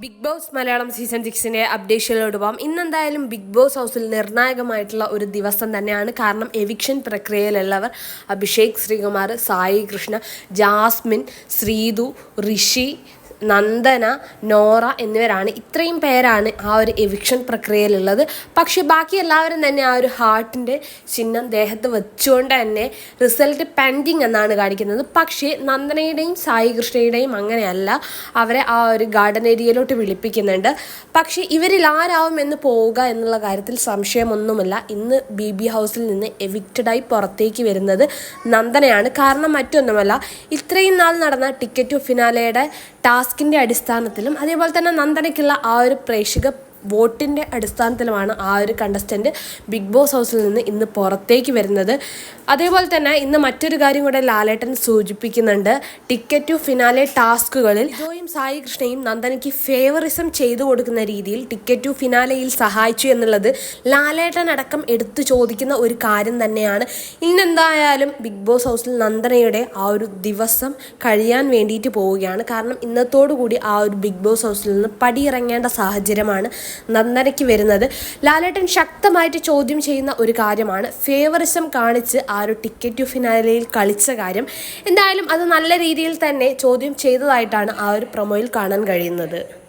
Big boss Malayalam season സിക്സിന്റെ അപ്ഡേഷനിലോടൊപ്പം പോകാം ഇന്നെന്തായാലും ബിഗ് ബോസ് ഹൗസിൽ നിർണായകമായിട്ടുള്ള ഒരു ദിവസം തന്നെയാണ്. കാരണം എവിക്ഷൻ പ്രക്രിയയിലുള്ളവർ അഭിഷേക് ശ്രീകുമാർ സായി കൃഷ്ണ ജാസ്മിൻ ശ്രീതു ഋഷി നന്ദന നോറ എന്നിവരാണ്. ഇത്രയും പേരാണ് ആ ഒരു എവിക്ഷൻ പ്രക്രിയയിലുള്ളത്. പക്ഷേ ബാക്കി എല്ലാവരും തന്നെ ആ ഒരു ഹാർട്ടിന്റെ ചിഹ്നം ദേഹത്ത് വെച്ചുകൊണ്ട് തന്നെ റിസൾട്ട് പെൻഡിങ് എന്നാണ് കാണിക്കുന്നത്. പക്ഷേ നന്ദനയുടെയും സായി കൃഷ്ണയുടെയും അങ്ങനെയല്ല. അവരെ ആ ഒരു ഗാർഡൻ ഏരിയയിലോട്ട് വിളിപ്പിക്കുന്നുണ്ട്. പക്ഷേ ഇവരിൽ ആരാവും എന്ന് പോവുക എന്നുള്ള കാര്യത്തിൽ സംശയമൊന്നുമില്ല. ഇന്ന് ബി ബി ഹൗസിൽ നിന്ന് എവിക്റ്റഡായി പുറത്തേക്ക് വരുന്നത് നന്ദനയാണ്. കാരണം മറ്റൊന്നുമല്ല ഇത്രയും നാൾ നടന്ന ടിക്കറ്റ് ഫിനാലയുടെ ടാസ്കിന്റെ അടിസ്ഥാനത്തിലും അതേപോലെ തന്നെ നന്ദനയ്ക്കുള്ള ആ ഒരു പ്രേക്ഷക വോട്ടിന്റെ അടിസ്ഥാനത്തിലുമാണ് ആ ഒരു കണ്ടസ്റ്റന്റ് ബിഗ് ബോസ് ഹൗസിൽ നിന്ന് ഇന്ന് പുറത്തേക്ക് വരുന്നത്. അതേപോലെ തന്നെ ഇന്ന് മറ്റൊരു കാര്യം കൂടെ ലാലേട്ടൻ സൂചിപ്പിക്കുന്നുണ്ട്. ടിക്കറ്റ് ടു ഫിനാലെ ടാസ്കുകളിൽ ജോയും സായി കൃഷ്ണയും നന്ദനയ്ക്ക് ഫേവറിസം ചെയ്തു കൊടുക്കുന്ന രീതിയിൽ ടിക്കറ്റ് ടു ഫിനാലയിൽ സഹായിച്ചു എന്നുള്ളത് ലാലേട്ടൻ അടക്കം എടുത്തു ചോദിക്കുന്ന ഒരു കാര്യം തന്നെയാണ്. ഇന്നെന്തായാലും ബിഗ് ബോസ് ഹൗസിൽ നന്ദനയുടെ ആ ഒരു ദിവസം കഴിയാൻ വേണ്ടിയിട്ട് പോവുകയാണ്. കാരണം ഇന്നത്തോടു കൂടി ആ ഒരു ബിഗ് ബോസ് ഹൗസിൽ നിന്ന് പടിയിറങ്ങേണ്ട സാഹചര്യമാണ്. നന്ദനയ്ക്ക് വരുന്നത്. ലാലേട്ടൻ ശക്തമായിട്ട് ചോദ്യം ചെയ്യുന്ന ഒരു കാര്യമാണ്. ഫേവറിസം കാണിച്ച് ആ ഒരു ടിക്കറ്റ് ഫിനാലയിൽ കളിച്ച കാര്യം. എന്തായാലും അത് നല്ല രീതിയിൽ തന്നെ ചോദ്യം ചെയ്തതായിട്ടാണ് ആ ഒരു പ്രൊമോയിൽ കാണാൻ കഴിയുന്നത്.